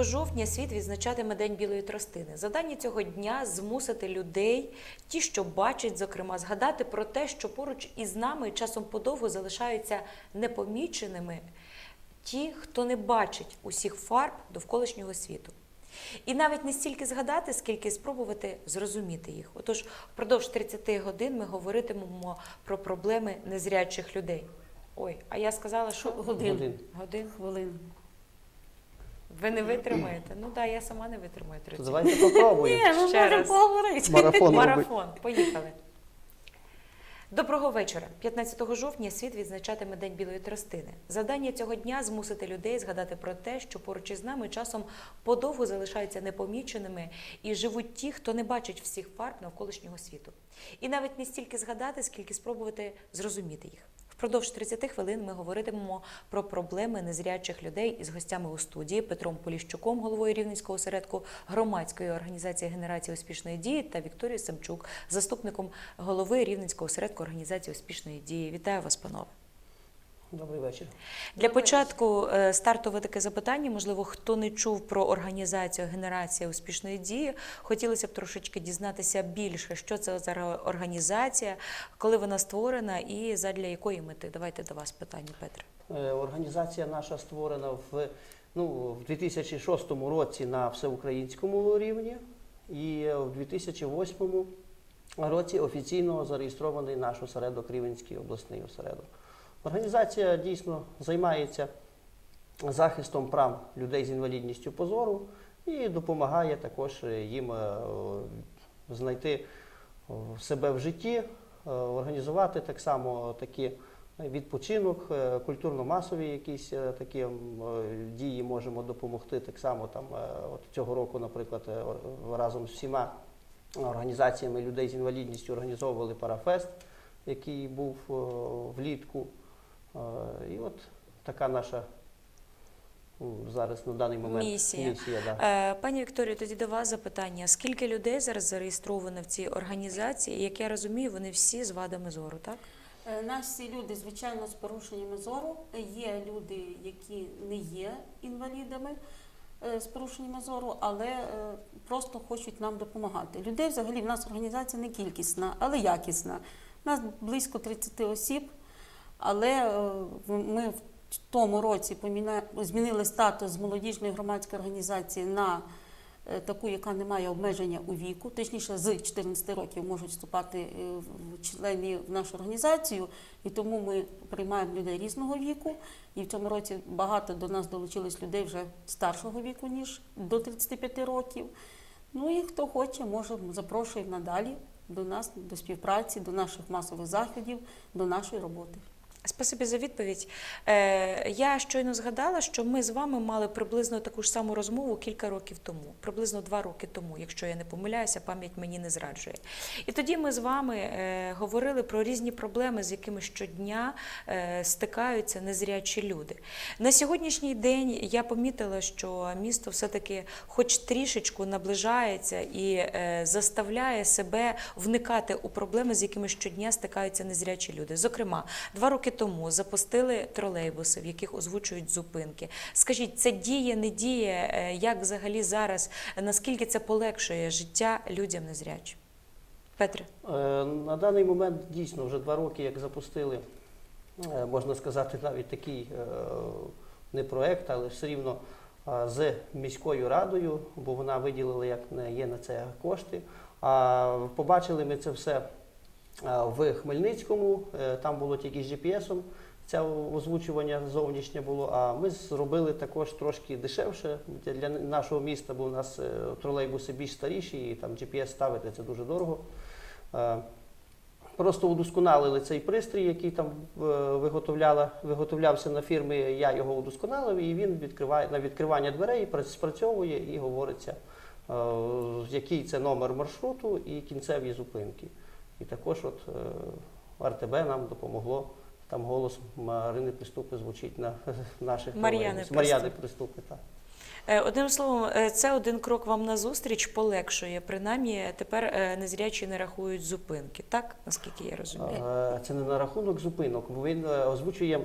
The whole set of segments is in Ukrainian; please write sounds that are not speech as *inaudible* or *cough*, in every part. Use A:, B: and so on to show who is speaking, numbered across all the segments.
A: 15 жовтня світ відзначатиме День білої тростини. Завдання цього дня змусити людей, ті, що бачать, зокрема, згадати про те, що поруч із нами часом подовго залишаються непоміченими ті, хто не бачить усіх фарб довколишнього світу. І навіть не стільки згадати, скільки спробувати зрозуміти їх. Отож, впродовж 30 годин ми говоритимемо про проблеми незрячих людей. Ой, а я сказала, що
B: Годин.
C: Годин.
A: годин.
B: Хвилин.
A: Ви не витримаєте? Ну так, да, я сама не витримаю 30
C: То давайте попробуємо.
B: Ні, ми
A: Ще
B: можемо
A: раз.
B: поговорити.
C: Марафон.
A: Марафон. Поїхали. Доброго вечора. 15 жовтня світ відзначатиме День білої тростини. Завдання цього дня змусити людей згадати про те, що поруч із нами часом подовго залишаються непоміченими і живуть ті, хто не бачить всіх фарб навколишнього світу. І навіть не стільки згадати, скільки спробувати зрозуміти їх. Впродовж 30 хвилин ми говоритимемо про проблеми незрячих людей із гостями у студії Петром Поліщуком, головою Рівненського осередку громадської організації генерації успішної дії та Вікторією Самчук, заступником голови Рівненського осередку організації успішної дії. Вітаю вас, панове.
C: Добрий вечір.
A: Для початку е, стартове таке запитання. Можливо, хто не чув про організацію Генерація успішної дії, хотілося б трошечки дізнатися більше, що це за організація, коли вона створена і задля якої мети. Давайте до вас питання, Петре.
C: Е, Організація наша створена в, ну, в 2006 році на всеукраїнському рівні і в 2008 році офіційно зареєстрований наш осередок Рівенський обласний осередок. Організація дійсно займається захистом прав людей з інвалідністю по зору і допомагає також їм е, знайти е, себе в житті, е, організувати так само такі відпочинок, е, культурно-масові якісь е, такі е, дії можемо допомогти. Так само там е, от цього року, наприклад, е, разом з всіма організаціями людей з інвалідністю організовували парафест, який був е, влітку. Е, І от така наша зараз на даний момент
A: Місія.
C: місія да.
A: Е, Пані Вікторію, тоді до вас запитання: скільки людей зараз зареєстровано в цій організації? Як я розумію, вони всі з вадами зору, так?
B: Е, Нас всі люди, звичайно, з порушеннями зору. Є люди, які не є інвалідами е, з порушеннями зору, але е, просто хочуть нам допомагати. Людей взагалі в нас організація не кількісна, але якісна. У нас близько 30 осіб, але е, ми в тому році поміна- змінили статус молодіжної громадської організації на е, таку, яка не має обмеження у віку, точніше з 14 років можуть вступати е, в члені в нашу організацію, і тому ми приймаємо людей різного віку. І в цьому році багато до нас долучились людей вже старшого віку, ніж до 35 років. Ну і хто хоче, може запрошуємо надалі до нас, до співпраці, до наших масових заходів, до нашої роботи.
A: Спасибі за відповідь. Е, я щойно згадала, що ми з вами мали приблизно таку ж саму розмову кілька років тому, приблизно два роки тому, якщо я не помиляюся, пам'ять мені не зраджує. І тоді ми з вами е, говорили про різні проблеми, з якими щодня е, стикаються незрячі люди. На сьогоднішній день я помітила, що місто все-таки, хоч трішечку наближається і заставляє себе вникати у проблеми, з якими щодня стикаються незрячі люди. Зокрема, два роки тому запустили тролейбуси, в яких озвучують зупинки. Скажіть, це діє, не діє? Е, Як взагалі зараз, наскільки це полегшує життя людям незрячим? Петре.
C: Е, На даний момент дійсно вже два роки, як запустили, е, можна сказати, навіть такий не проект, але все рівно з міською радою, бо вона виділила, як є на це кошти. А побачили ми це все в Хмельницькому, е, там було тільки з GPS-ом. Це озвучування зовнішнє було, а ми зробили також трошки дешевше для- нашого міста, бо у нас е, тролейбуси більш старіші, і там GPS ставити це дуже дорого. Е, Просто удосконалили цей пристрій, який там виготовляла, виготовлявся на фірмі. Я його удосконалив, і він відкриває на відкривання дверей пра- спрацьовує і говориться, який це номер маршруту і кінцеві зупинки. І також от е, РТБ нам допомогло. Там голос Марини Приступи звучить на *laughs* наших
A: Мар'яни Приступи.
C: Так.
A: Е, Одним словом, е, це один крок вам назустріч полегшує. Принаймні, тепер незрячі не рахують зупинки, так? Наскільки я розумію?
C: Це не на рахунок зупинок, він озвучує,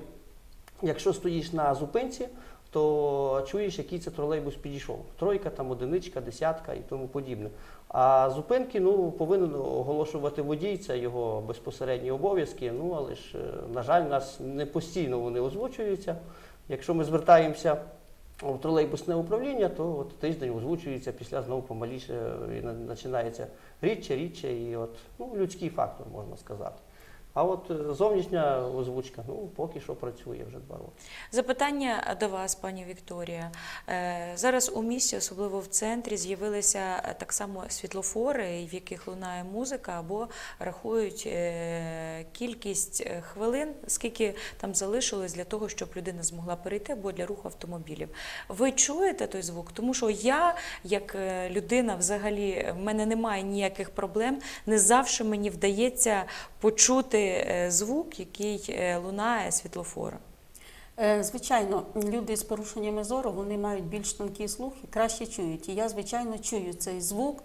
C: якщо стоїш на зупинці, то чуєш, який це тролейбус підійшов. Тройка, там одиничка, десятка і тому подібне. А зупинки ну, повинен оголошувати водій, це його безпосередні обов'язки. Ну але ж, е, на жаль, нас не постійно вони озвучуються. Якщо ми звертаємося в тролейбусне управління, то от тиждень озвучується, після знову помаліше е, і починається рідше, рідше, і от ну, людський фактор, можна сказати. А от е, зовнішня озвучка, ну поки що працює вже два роки.
A: Запитання до вас, пані Вікторія. Е, Зараз у місті, особливо в центрі, з'явилися е, так само світлофори, в яких лунає музика, або рахують кількість хвилин, скільки там залишилось для того, щоб людина змогла перейти, або для руху автомобілів. Ви чуєте той звук? Тому що я, як людина, взагалі, в мене немає ніяких проблем. Не завжди мені вдається почути е, звук, який е, лунає світлофора.
B: Е, Звичайно, люди з порушеннями зору вони мають більш тонкий слух і краще чують. І я, звичайно, чую цей звук.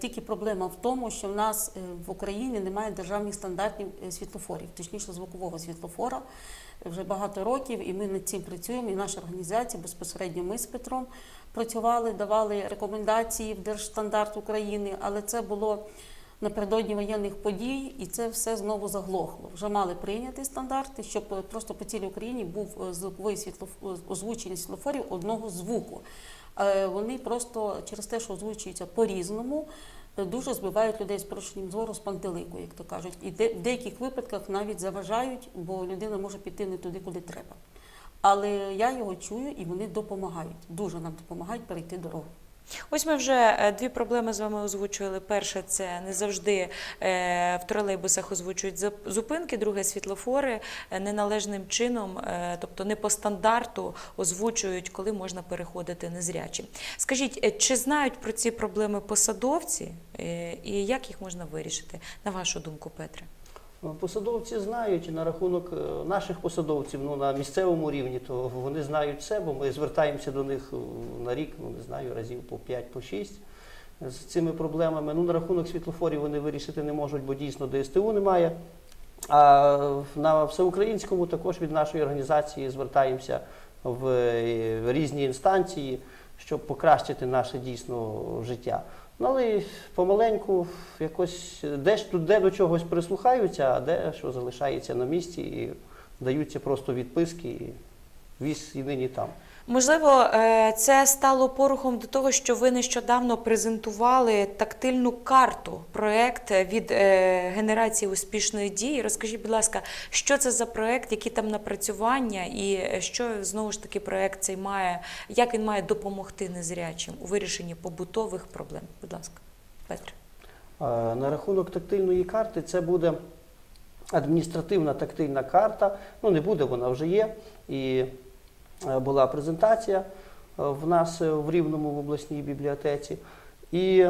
B: Тільки проблема в тому, що в нас в Україні немає державних стандартів світлофорів, точніше звукового світлофора. Вже багато років, і ми над цим працюємо. І наша організація безпосередньо ми з Петром працювали, давали рекомендації в Держстандарт України, але це було напередодні воєнних подій, і це все знову заглохло. Вже мали прийняти стандарти, щоб е, просто по цілій Україні був е, звуковий світлоф- озвучений світлофорів одного звуку. Е, Вони просто через те, що озвучуються по-різному, е, дуже збивають людей з порушенням зору з пантелику, як то кажуть. І в деяких випадках навіть заважають, бо людина може піти не туди, куди треба. Але я його чую і вони допомагають. Дуже нам допомагають перейти дорогу.
A: Ось ми вже е, дві проблеми з вами озвучували. Перше, це не завжди е, в тролейбусах озвучують зупинки. Друге, світлофори е, неналежним чином, тобто не по стандарту озвучують, коли можна переходити незрячі. Скажіть, чи знають про ці проблеми посадовці і як їх можна вирішити? На вашу думку, Петре?
C: Посадовці знають на рахунок е, наших посадовців ну, на місцевому рівні, то вони знають все, бо ми звертаємося до них е, на рік, ну не знаю, разів по 5, по 6 з цими проблемами. Ну, на рахунок світлофорів вони вирішити не можуть, бо дійсно ДСТУ немає. А на всеукраїнському також від нашої організації звертаємося в е, різні інстанції, щоб покращити наше дійсно життя. Ну, але помаленьку якось де ж де до чогось прислухаються, а де що залишається на місці і даються просто відписки, і віз і нині там.
A: Можливо, е, це стало порухом до того, що ви нещодавно презентували тактильну карту, проект від е, генерації успішної дії. Розкажіть, будь ласка, що це за проект, які там напрацювання, і що знову ж таки проект цей має, як він має допомогти незрячим у вирішенні побутових проблем? Будь ласка, Петре.
C: Е, На рахунок тактильної карти це буде адміністративна тактильна карта. Ну, не буде, вона вже є. І е, була презентація е, в нас е, в Рівному в обласній бібліотеці. І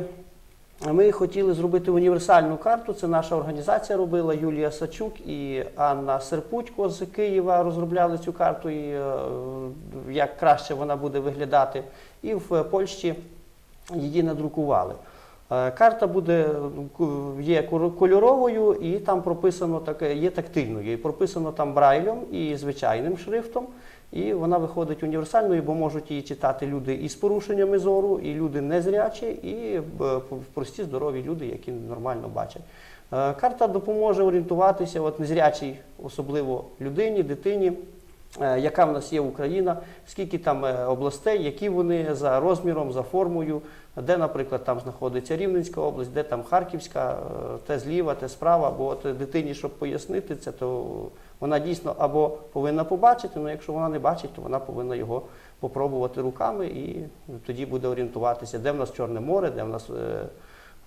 C: ми хотіли зробити універсальну карту. Це наша організація робила Юлія Сачук і Анна Серпутько з Києва розробляли цю карту, і е, як краще вона буде виглядати. І в Польщі її надрукували. Е, Карта буде є кольоровою, і там прописано таке, є тактильною. І прописано там брайлем і звичайним шрифтом. І вона виходить універсальною, бо можуть її читати люди із порушеннями зору, і люди незрячі, і е, прості здорові люди, які нормально бачать. Е, Карта допоможе орієнтуватися от незрячій, особливо людині, дитині, е, яка в нас є Україна, скільки там областей, які вони за розміром, за формою, де, наприклад, там знаходиться Рівненська область, де там Харківська, е, те зліва, те справа. Бо от дитині, щоб пояснити це, то вона дійсно або повинна побачити, але якщо вона не бачить, то вона повинна його попробувати руками і тоді буде орієнтуватися, де в нас Чорне море, де в нас е,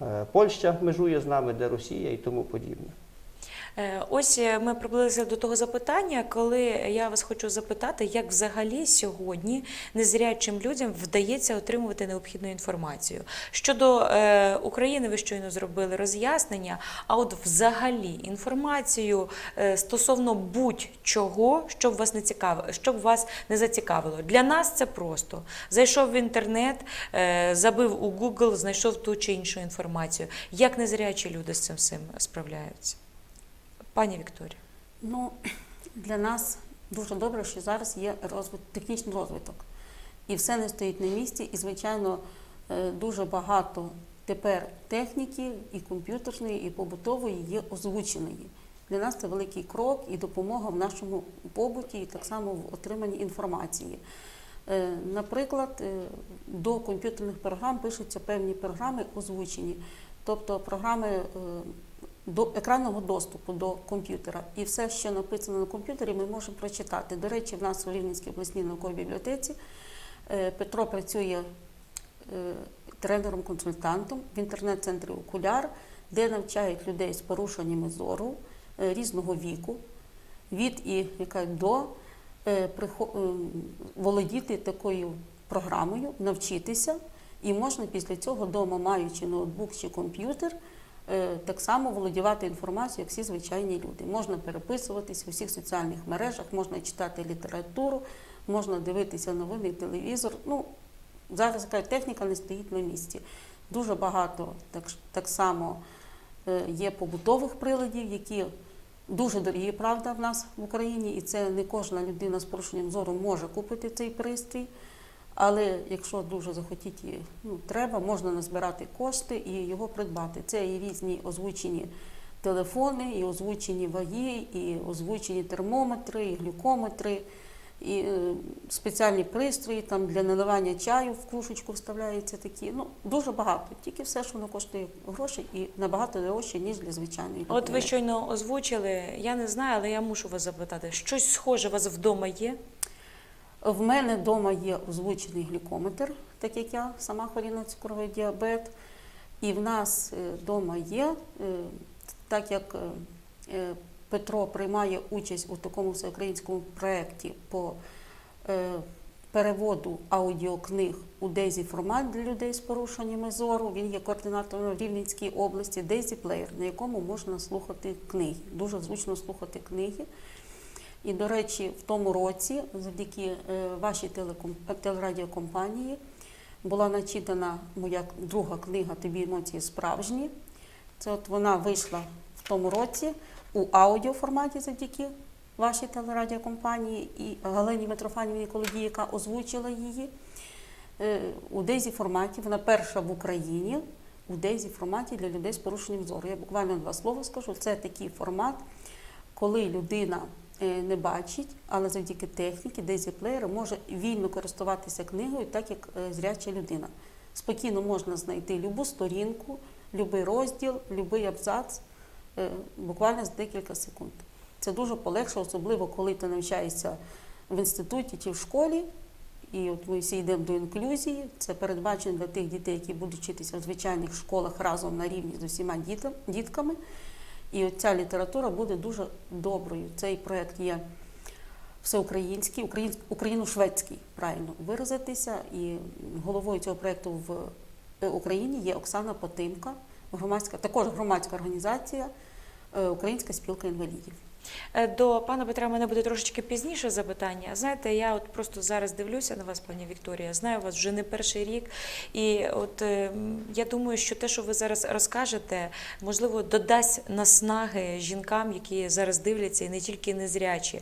C: е, Польща межує з нами, де Росія і тому подібне.
A: Е, Ось е, ми приблизилися до того запитання, коли я вас хочу запитати, як взагалі сьогодні незрячим людям вдається отримувати необхідну інформацію. Щодо е, України, ви щойно зробили роз'яснення. А от взагалі інформацію стосовно будь-чого, що б вас не цікавило, що б вас не зацікавило. Для нас це просто зайшов в інтернет, забив у Google, знайшов ту чи іншу інформацію. Як незрячі люди з цим всім справляються? Пані Вікторія.
B: Ну, *clears throat* для нас Дуже добре, що зараз є розвит, технічний розвиток. І все не стоїть на місці. І, звичайно, е, дуже багато тепер техніки, і комп'ютерної, і побутової є озвученої. Для нас це великий крок і допомога в нашому побуті, і так само в отриманні інформації. Е, Наприклад, е, до комп'ютерних програм пишуться певні програми озвучені, тобто програми до екранного доступу до комп'ютера. І все, що написано на комп'ютері, ми можемо прочитати. До речі, в нас у Рівненській обласній науковій бібліотеці е, Петро працює е, тренером-консультантом в інтернет-центрі Окуляр, де навчають людей з порушеннями зору е, різного віку, від і яка до володіти такою програмою, навчитися, і можна після цього вдома, маючи ноутбук чи комп'ютер, так само володівати інформацією, як всі звичайні люди. Можна переписуватися у всіх соціальних мережах, можна читати літературу, можна дивитися новини, телевізор. Ну, зараз така техніка не стоїть на місці. Дуже багато так, так само е, є побутових приладів, які дуже дорогі, правда, в нас в Україні, і це не кожна людина з порушенням зору може купити цей пристрій. Але якщо дуже захотіть, ну, треба, можна назбирати кошти і його придбати. Це і різні озвучені телефони, і озвучені ваги, і озвучені термометри, і глюкометри, і е, спеціальні пристрої там для наливання чаю в кружечку вставляються такі. Ну дуже багато. Тільки все, що воно коштує грошей, і набагато дорожче, ніж для звичайної людини.
A: От ви щойно озвучили, я не знаю, але я мушу вас запитати, щось схоже у вас вдома є?
B: В мене вдома є озвучений глюкометр, так як я сама хворію на цукровий діабет. І в нас вдома є, е, так як е, е, Петро приймає участь у такому всеукраїнському проєкті по е, переводу аудіокниг у Дезі формат для людей з порушеннями зору. Він є координатором Рівненській області Дезі Плеєр, на якому можна слухати книги. Дуже зручно слухати книги. І, до речі, в тому році, завдяки е, вашій телерадіокомпанії, була начитана моя друга книга Тобі емоції справжні. Це от вона вийшла в тому році у аудіоформаті завдяки вашій телерадіокомпанії і Галині Митрофанівні Колодій, яка озвучила її. Е, У Дезі форматі, вона перша в Україні у Дезі форматі для людей з порушенням зору. Я буквально два слова скажу. Це такий формат, коли людина не бачить, але завдяки техніці Дезі плеєра може вільно користуватися книгою, так як е, зряча людина. Спокійно можна знайти любу сторінку, будь-який розділ, будь-який абзац е, буквально за декілька секунд. Це дуже полегшує, особливо коли ти навчаєшся в інституті чи в школі. І от ми всі йдемо до інклюзії. Це передбачено для тих дітей, які будуть вчитися в звичайних школах разом на рівні з усіма дітками. І ця література буде дуже доброю. Цей проєкт є всеукраїнський, українсь- україно-шведський, правильно виразитися. І головою цього проєкту в е, Україні є Оксана Потимка, громадська, також громадська організація е, Українська спілка інвалідів.
A: Е, До пана Петра в мене буде трошечки пізніше запитання. Знаєте, я от просто зараз дивлюся на вас, пані Вікторія, знаю вас вже не перший рік. І от е, я думаю, що те, що ви зараз розкажете, можливо, додасть наснаги жінкам, які зараз дивляться, і не тільки незрячі.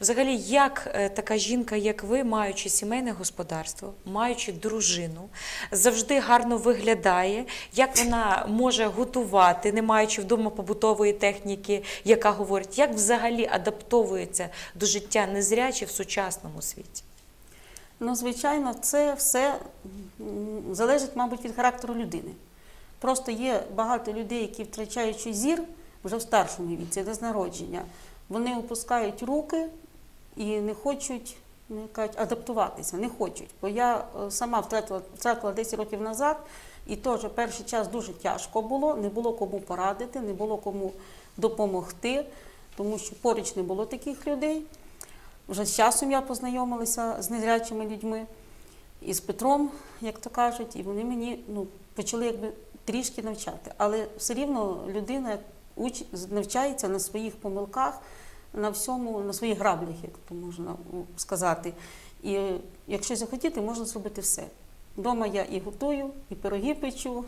A: Взагалі, як е, така жінка, як ви, маючи сімейне господарство, маючи дружину, завжди гарно виглядає, як вона може готувати, не маючи вдома побутової техніки, яка говорить, як взагалі адаптовується до життя незрячі в сучасному світі.
B: Ну, звичайно, це все залежить, мабуть, від характеру людини. Просто є багато людей, які втрачаючи зір вже в старшому віці, де з народження, вони опускають руки і не хочуть ну, як кажуть, адаптуватися, не хочуть. Бо я е, сама втратила, втратила 10 років назад, і теж перший час дуже тяжко було, не було кому порадити, не було кому допомогти, тому що поруч не було таких людей. Вже з часом я познайомилася з незрячими людьми і з Петром, як то кажуть, і вони мені ну, почали якби трішки навчати. Але все рівно людина уч, навчається на своїх помилках, на всьому, на своїх граблях, як то можна сказати. І якщо захотіти, можна зробити все. Вдома я і готую, і пироги печу,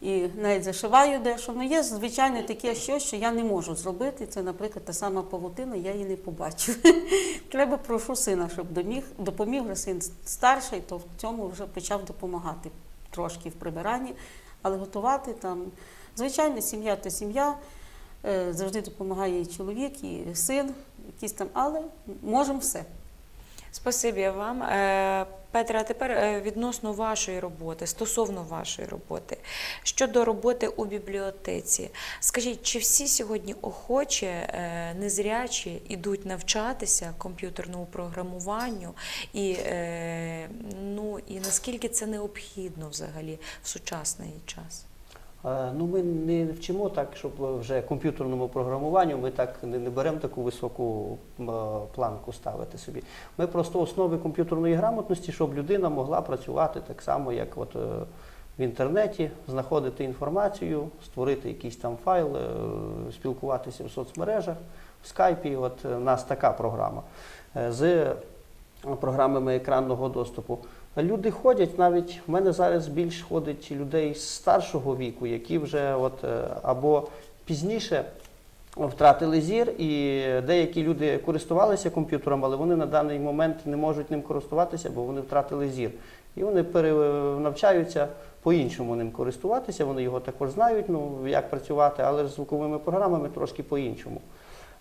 B: і навіть зашиваю дещо. Ну, є звичайно таке щось, що я не можу зробити. Це, наприклад, та сама павутина, я її не побачу. *laughs* Треба прошу сина, щоб доміг, допоміг син старший, то в цьому вже почав допомагати трошки в прибиранні, але готувати там. Звичайно, сім'я то сім'я. Е, Завжди допомагає і чоловік, і син, якісь там, але можемо все.
A: Спасибі вам. Е, Петре, а тепер е, відносно вашої роботи, стосовно вашої роботи, щодо роботи у бібліотеці. Скажіть, чи всі сьогодні охоче, незрячі йдуть навчатися комп'ютерному програмуванню, і, е, ну, і наскільки це необхідно взагалі в сучасний час?
C: Е, Ну, ми не вчимо так, щоб вже комп'ютерному програмуванню ми так не, не беремо таку високу е, планку ставити собі. Ми просто основи комп'ютерної грамотності, щоб людина могла працювати так само, як от, е, в інтернеті, знаходити інформацію, створити якийсь там файл, спілкуватися в соцмережах, в скайпі. От у нас така програма. З програмами екранного доступу. Люди ходять, навіть в мене зараз більш ходить людей з старшого віку, які вже от е, або пізніше втратили зір, і деякі люди користувалися комп'ютером, але вони на даний момент не можуть ним користуватися, бо вони втратили зір. І вони перенавчаються по-іншому ним користуватися. Вони його також знають, ну як працювати, але з звуковими програмами трошки по-іншому.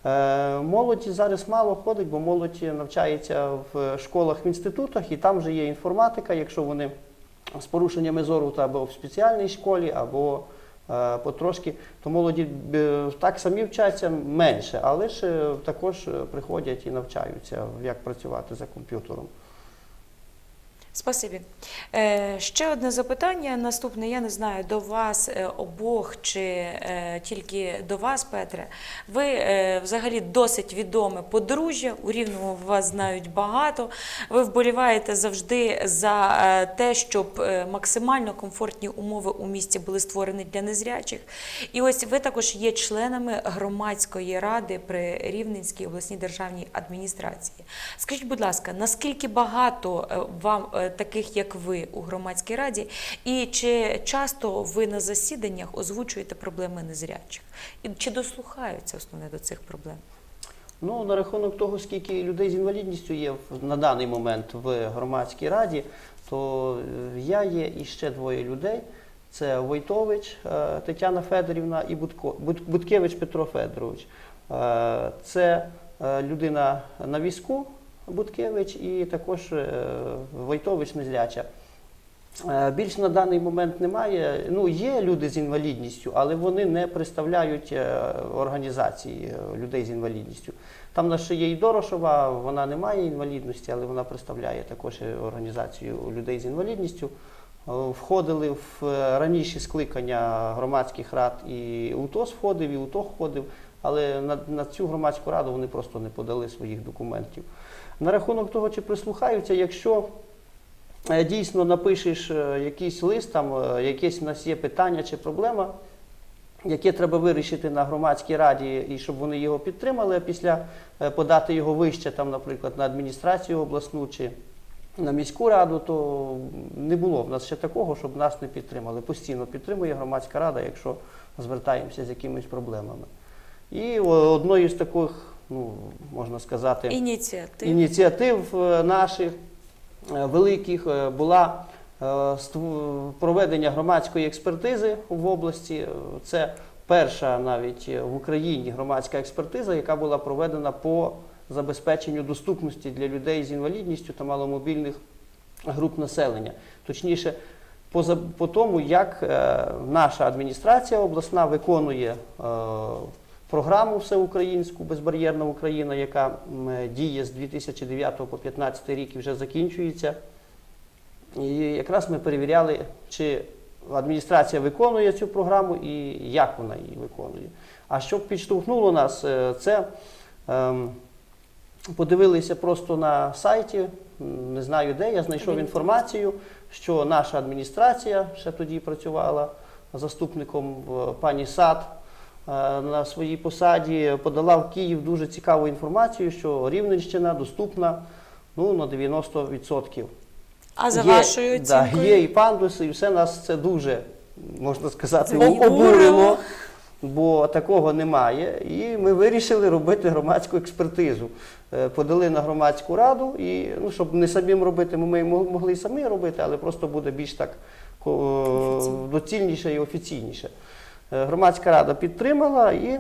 C: Е, Молодь зараз мало ходить, бо молодь навчається в школах, в інститутах, і там вже є інформатика, якщо вони з порушеннями зору та або в спеціальній школі, або е, потрошки, то молоді е, так самі вчаться менше, але ж також приходять і навчаються, як працювати за комп'ютером.
A: Спасибі. Е, ще одне запитання. Наступне, я не знаю, до вас е, обох чи е, тільки до вас, Петре. Ви взагалі досить відоме подружжя. У Рівному вас знають багато. Ви вболіваєте завжди за те, щоб максимально комфортні умови у місті були створені для незрячих. І ось ви також є членами громадської ради при Рівненській обласній державній адміністрації. Скажіть, будь ласка, наскільки багато вам таких, як ви, у громадській раді, і чи часто ви на засіданнях озвучуєте проблеми незрячих? І чи дослухаються основне до цих проблем?
C: Ну, на рахунок того, скільки людей з інвалідністю є на даний момент в громадській раді, то е, я є і ще двоє людей. Це Войтович е, Тетяна Федорівна і Будко, Буд- Будкевич Петро Федорович. Е, Це е, людина на візку Будкевич і також е, Войтович незряча. Е, Більш на даний момент немає. Ну, є люди з інвалідністю, але вони не представляють е, організації людей з інвалідністю. Там ще є і Дорошова, вона не має інвалідності, але вона представляє також організацію людей з інвалідністю. Входили в е, раніші скликання громадських рад, і УТОС входив, і УТО входив, але на, на цю громадську раду вони просто не подали своїх документів. На рахунок того, чи прислухаються, якщо е, дійсно напишеш е, якийсь лист, там е, якесь в нас є питання чи проблема, яке треба вирішити на громадській раді, і щоб вони його підтримали, а після подати його вище, там, наприклад, на адміністрацію обласну чи на міську раду, то не було в нас ще такого, щоб нас не підтримали. Постійно підтримує громадська рада, якщо звертаємося з якимись проблемами. І одною з таких, ну можна сказати,
A: Ініціатив.
C: ініціатив е, наших е, великих е, була проведення громадської експертизи в області. Це перша навіть в Україні громадська експертиза, яка була проведена по забезпеченню доступності для людей з інвалідністю та маломобільних груп населення. Точніше, по, по тому, як наша адміністрація обласна виконує програму всеукраїнську Безбар'єрна Україна, яка е, діє з 2009 по 2015 рік і вже закінчується. І якраз ми перевіряли, чи адміністрація виконує цю програму і як вона її виконує. А що підштовхнуло нас, е, це ем, подивилися просто на сайті, не знаю де, я знайшов інформацію, що наша адміністрація ще тоді працювала заступником пані Сад е, на своїй посаді, подала в Київ дуже цікаву інформацію, що Рівненщина доступна ну, на 90%.
A: А за
C: Є-
A: вашою
C: да, є і пандуси, і все нас це дуже можна сказати,
A: Обурило.
C: обурило, бо такого немає. І ми вирішили робити громадську експертизу. Е, Подали на громадську раду, і ну, щоб не самим робити, ми могли і самі робити, але просто буде більш так доцільніше і офіційніше. Е, Громадська рада підтримала і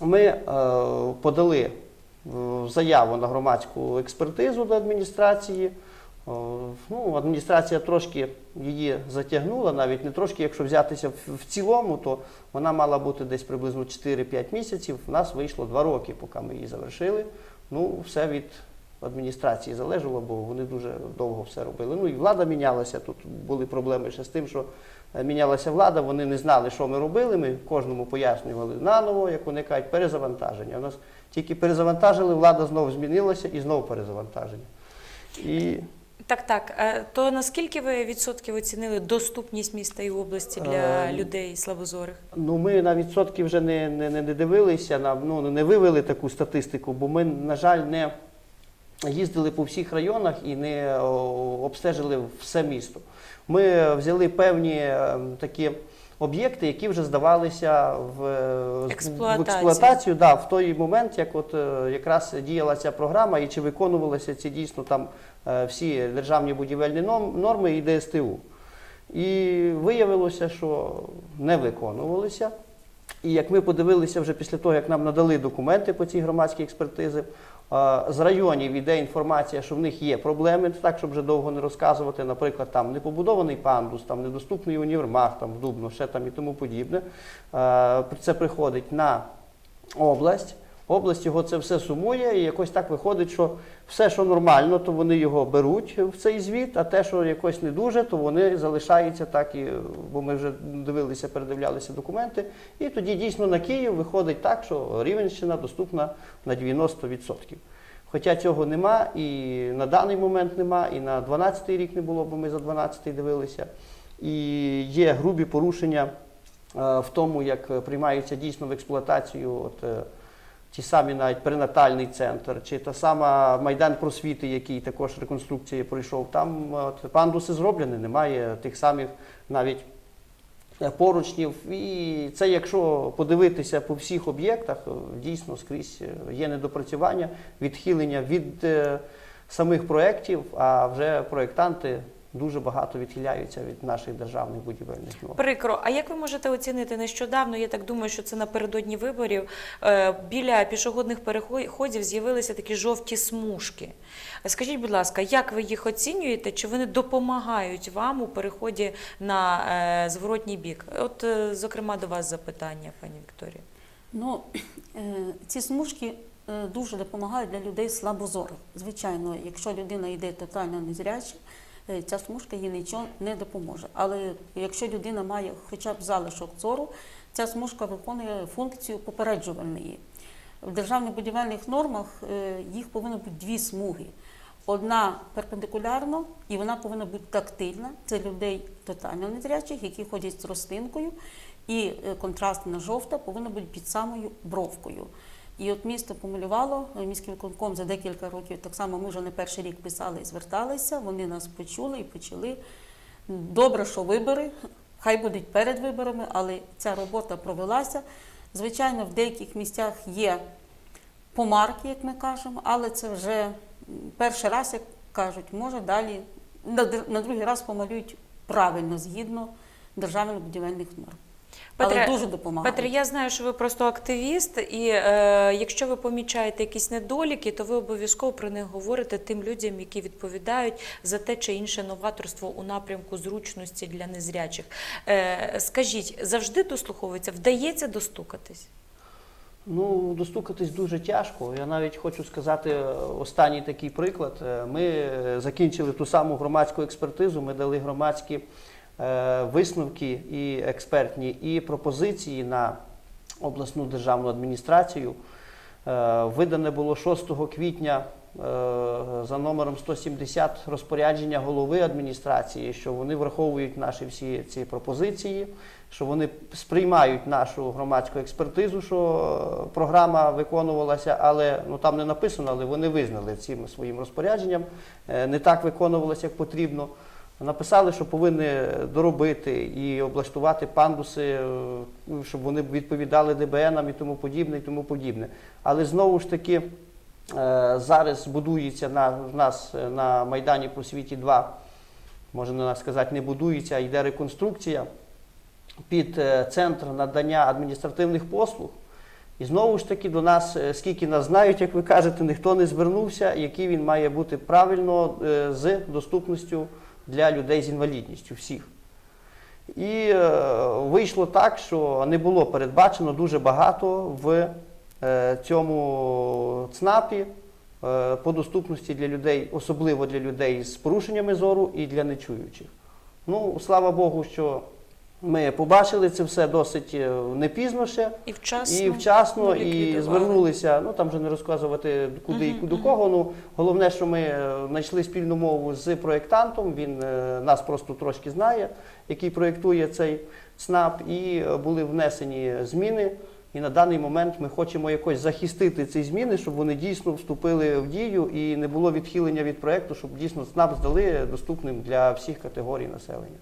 C: ми е, подали е, заяву на громадську експертизу до адміністрації. Ну, адміністрація трошки її затягнула, навіть не трошки, якщо взятися в цілому, то вона мала бути десь приблизно 4-5 місяців. У нас вийшло 2 роки, поки ми її завершили. Ну, все від адміністрації залежало, бо вони дуже довго все робили. Ну і влада мінялася. Тут були проблеми ще з тим, що е, мінялася влада, вони не знали, що ми робили. Ми кожному пояснювали наново, як вони кажуть, перезавантаження. У нас тільки перезавантажили, влада знову змінилася і знову перезавантаження. І
A: Так, так. Е, То наскільки ви відсотків оцінили доступність міста і області для
C: Ем,
A: людей слабозорих?
C: Ну, ми на відсотки вже не, не, не дивилися, на, ну, не вивели таку статистику, бо ми, на жаль, не їздили по всіх районах і не обстежили все місто. Ми взяли певні е, такі об'єкти, які вже здавалися в, е, в
A: Експлуатацію.
C: експлуатацію да, в той момент, як от е, якраз діяла ця програма, і чи виконувалися ці дійсно там е, всі державні будівельні норми і ДСТУ. І виявилося, що не виконувалися. І як ми подивилися вже після того, як нам надали документи по цій громадській експертизи, е, з районів іде інформація, що в них є проблеми, так, щоб вже довго не розказувати, наприклад, там непобудований пандус, там недоступний універмаг, там Дубно, ще там і тому подібне. Це приходить на область. Область його це все сумує, і якось так виходить, що все, що нормально, то вони його беруть в цей звіт, а те, що якось не дуже, то вони залишаються так, і, бо ми вже дивилися, передивлялися документи. І тоді дійсно на Київ виходить так, що Рівенщина доступна на 90%. Хоча цього нема, і на даний момент нема, і на 12-й рік не було, бо ми за 12-й дивилися. І є грубі порушення е, в тому, як приймаються дійсно в експлуатацію от, е, ті самі навіть перинатальний центр, чи та сама майдан просвіти, який також реконструкція пройшов. Там от, пандуси зроблені, немає тих самих навіть е, поручнів. І це, якщо подивитися по всіх об'єктах, е, дійсно скрізь е, є недопрацювання, відхилення від самих проєктів, а вже проєктанти дуже багато відхиляються від наших державних будівельних норм.
A: Прикро. А як ви можете оцінити нещодавно? Я так думаю, що це напередодні виборів. е, Біля пішохідних переходів з'явилися такі жовті смужки. Скажіть, будь ласка, як ви їх оцінюєте? Чи вони допомагають вам у переході на е, зворотній бік? От, е, зокрема, до вас запитання, пані Вікторія.
B: Ну, *clears throat* ці смужки дуже допомагають для людей слабозорих. Звичайно, якщо людина йде тотально незряча, ця смужка їй нічого не допоможе. Але якщо людина має хоча б залишок зору, ця смужка виконує функцію попереджувальної. В державних будівельних нормах е, їх повинно бути дві смуги. Одна перпендикулярно, і вона повинна бути тактильна. Це людей тотально незрячих, які ходять з рослинкою. І е, контрастна жовта повинна бути під самою бровкою. І от місто помалювало, е, міський виконком за декілька років, так само ми вже не перший рік писали і зверталися, вони нас почули і почали. Добре, що вибори, хай будуть перед виборами, але ця робота провелася. Звичайно, в деяких місцях є помарки, як ми кажемо, але це вже перший раз, як кажуть, може далі на другий раз помалюють правильно, згідно державних будівельних норм.
A: Петре,
B: але дуже допомагає.
A: Петре, я знаю, що ви просто активіст, і е, якщо ви помічаєте якісь недоліки, то ви обов'язково про них говорите тим людям, які відповідають за те чи інше новаторство у напрямку зручності для незрячих. Е, скажіть, завжди дослуховується, вдається достукатись?
C: Ну, достукатись дуже тяжко. Я навіть хочу сказати е, останній такий приклад. Е, Ми е, закінчили ту саму громадську експертизу, ми дали громадські висновки і експертні, і пропозиції на обласну державну адміністрацію. Е, Видане було 6 квітня е, за номером 170 розпорядження голови адміністрації, що вони враховують наші всі ці пропозиції, що вони сприймають нашу громадську експертизу, що е, програма виконувалася, але ну там не написано, але вони визнали цим своїм розпорядженням. Е, Не так виконувалося, як потрібно. Написали, що повинні доробити і облаштувати пандуси, е, ну, щоб вони відповідали ДБНам і тому подібне, і тому подібне. Але знову ж таки, е, зараз будується на, в нас е, на Майдані Просвіті 2, можна сказати, не будується, а йде реконструкція під центр надання адміністративних послуг. І знову ж таки до нас, скільки нас знають, як ви кажете, ніхто не звернувся, який він має бути правильно з доступністю для людей з інвалідністю всіх. І е, вийшло так, що не було передбачено дуже багато в е, цьому ЦНАПі е, по доступності для людей, особливо для людей з порушеннями зору і для нечуючих. Ну, слава Богу, що ми побачили це все досить е, не пізно ще.
A: І вчасно.
C: І вчасно, і звернулися. Ну там вже не розказувати куди і
A: Мгм,
C: куди
A: мгм.
C: кого. Ну головне, що ми е, знайшли спільну мову з проєктантом. Він е, нас просто трошки знає, який проєктує цей ЦНАП, і були внесені зміни. І на даний момент ми хочемо якось захистити ці зміни, щоб вони дійсно вступили в дію і не було відхилення від проєкту, щоб дійсно ЦНАП здали доступним для всіх категорій населення.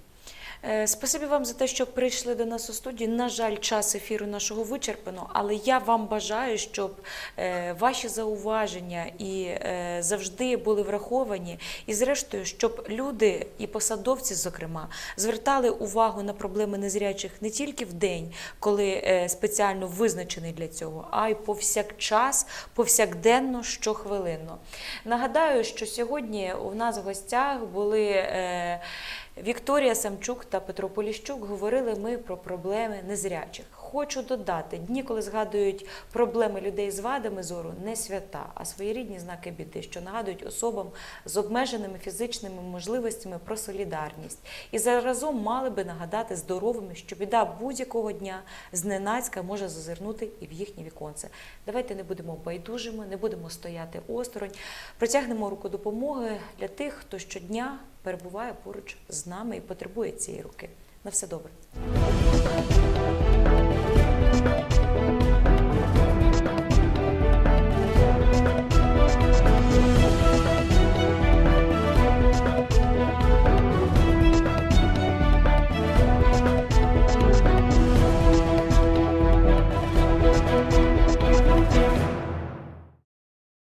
A: Е, Спасибі вам за те, що прийшли до нас у студію. На жаль, час ефіру нашого вичерпано, але я вам бажаю, щоб е, ваші зауваження і е, завжди були враховані. І зрештою, щоб люди і посадовці, зокрема, звертали увагу на проблеми незрячих не тільки в день, коли спеціально визначений для цього, а й повсякчас, повсякденно, щохвилинно. Нагадаю, що сьогодні у нас в гостях були. Вікторія Самчук та Петро Поліщук говорили ми про проблеми незрячих. Хочу додати, дні, коли згадують проблеми людей з вадами зору, не свята, а своєрідні знаки біди, що нагадують особам з обмеженими фізичними можливостями про солідарність. І заразом мали би нагадати здоровими, що біда будь-якого дня зненацька може зазирнути і в їхнє віконце. Давайте не будемо байдужими, не будемо стояти осторонь, протягнемо руку допомоги для тих, хто щодня перебуває поруч з нами і потребує цієї руки. На все добре.